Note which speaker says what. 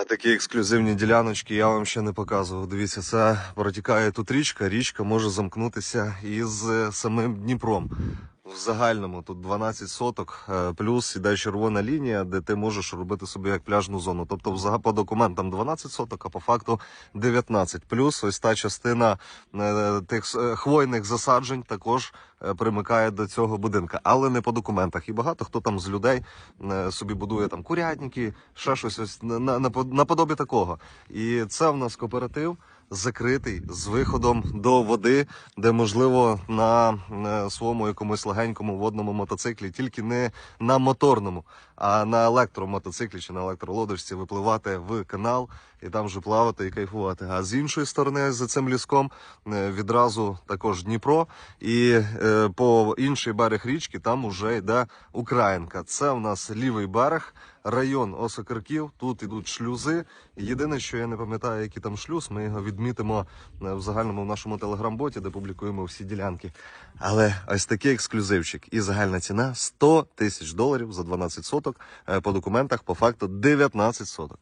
Speaker 1: А такі ексклюзивні діляночки я вам ще не показував. Дивіться, це протікає тут річка. Річка може замкнутися із е, самим Дніпром. В загальному тут 12 соток, е, плюс іде червона лінія, де ти можеш робити собі як пляжну зону. Тобто, по документам 12 соток, а по факту 19. Плюс ось та частина е, тих е, хвойних засаджень також примикає до цього будинка, але не по документах. І багато хто там з людей собі будує там курятники, ще щось ось на, на, напо- наподобі такого. І це в нас кооператив. Закритий з виходом до води, де можливо на е, своєму якомусь легенькому водному мотоциклі, тільки не на моторному, а на електромотоциклі чи на електролодочці випливати в канал і там вже плавати і кайфувати. А з іншої сторони, за цим ліском е, відразу також Дніпро, і е, по інший берег річки там уже йде Українка. Це у нас лівий берег, район Осокарків. Тут ідуть шлюзи. Єдине, що я не пам'ятаю, який там шлюз, ми його відмітимо е, в загальному в нашому телеграм-боті, де публікуємо всі ділянки. Але ось такий ексклюзивчик. І загальна ціна 100 тисяч доларів за 12 соток. Е, По документах по факту 19 соток.